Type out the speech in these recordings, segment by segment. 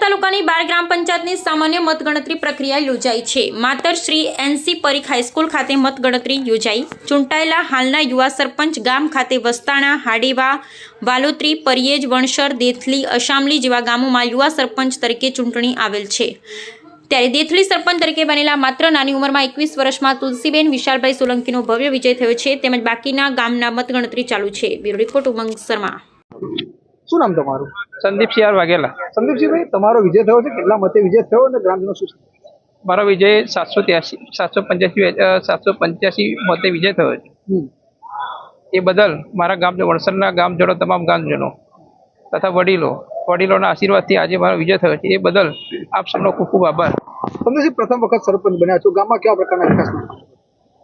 તાલુકાની બાર ગ્રામ પંચાયતની સામાન્ય મતગણતરી પ્રક્રિયા યોજાઈ છે. Matar Shri N C Parikh high school ખાતે મતગણતરી યોજાઈ. ચૂંટાયેલા હાલના યુવા સરપંચ ગામ ખાતે વસ્તાણા, હાડેવા, વાલોત્રી, પરિયેજ, વણસર, દેથલી, અશામલી જેવા ગામોમાં યુવા સરપંચ તરીકે ચૂંટણી આવેલ છે. ત્યારે દેથલી સરપંચ તરીકે બનેલા માત્ર નાની ઉંમરમાં એકવીસ વર્ષમાં તુલસીબેન વિશાલભાઈ સોલંકીનો ભવ્ય વિજય થયો છે. તેમજ બાકીના ગામના મતગણતરી ચાલુ છે. Bureau report Umang Sharma. શું નામ તમારું? સંદીપસિંહ આર વાઘેલા. સંદીપસિંહભાઈ તમારો વિજય થયો છે? કેટલા મતે વિજય થયો અને ગ્રામજનો શું મારો વિજય સાતસો ત્યાસી સાતસો પંચ્યાસી સાતસો પંચ્યાસી મતે વિજય થયો છે. એ બદલ મારા ગામ વણસરના ગામજનો તમામ ગામજનો તથા વડીલો વડીલોના આશીર્વાદથી આજે મારો વિજય થયો છે. એ બદલ આપ સૌનો ખૂબ ખૂબ આભાર. સંદીપસિંહ પ્રથમ વખત સરપંચ બન્યા છો. ગામમાં કેવા પ્રકારના વિકાસ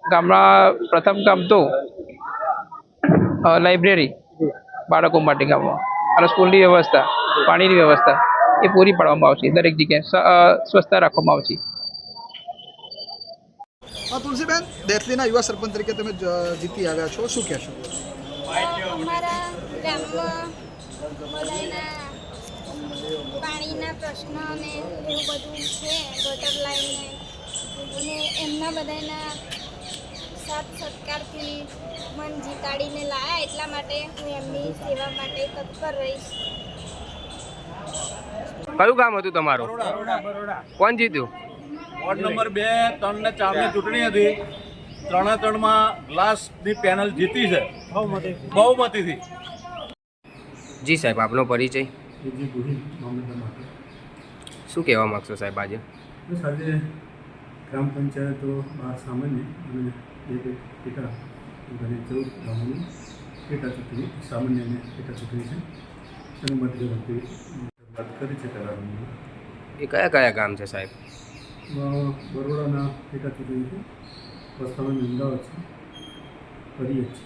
ગામના પ્રથમ કામ તો લાઇબ્રેરી બાળકો માટે ગામમાં. અને સ્કૂલની વ્યવસ્થા પાણીની વ્યવસ્થા એ પૂરી પાડવામાં આવશે દરેક જગ્યાએ સ્વચ્છતા રાખવામાં આવશે. હા તુલસીબેન દેથલીના યુવા સરપંચ તરીકે તમે જીતી આવ્યા છો. શું કહેશો? અમારા ગામમાં બધાના પાણીના પ્રશ્નો અને એવું બધું છે અને એમના બધાના સાથ સત્કારથી મન જીતાડીને લાયા એટલા માટે હું એમની સેવા માટે તત્પર રહીશ. કયું ગામ હતું તમારું? કોણ જીત્યું? વોર્ડ નંબર બે ત્રણ ને ચારની ચૂંટણી હતી. ત્રણે ત્રણમાં ગ્લાસની પેનલ જીતી છે. બહુમતીથી. જી સાહેબ આપનો પરિચય? શું કહેવા માગશો સાહેબ આજે ગ્રામ પંચાયતો બાર સામાન્ય અને બે બે પેટા અને ચૌદ ગામોની પેટા ચૂંટણી સામાન્ય અને પેટા ચૂંટણી છે. અને મતગણતરી શરૂઆત કરી છે કરાવવાની એ કયા કયા ગામ છે સાહેબ? બરોડાના પેટા ચૂંટણી છે વસ્તાણાની અમદાવાદ છે ફરી છે.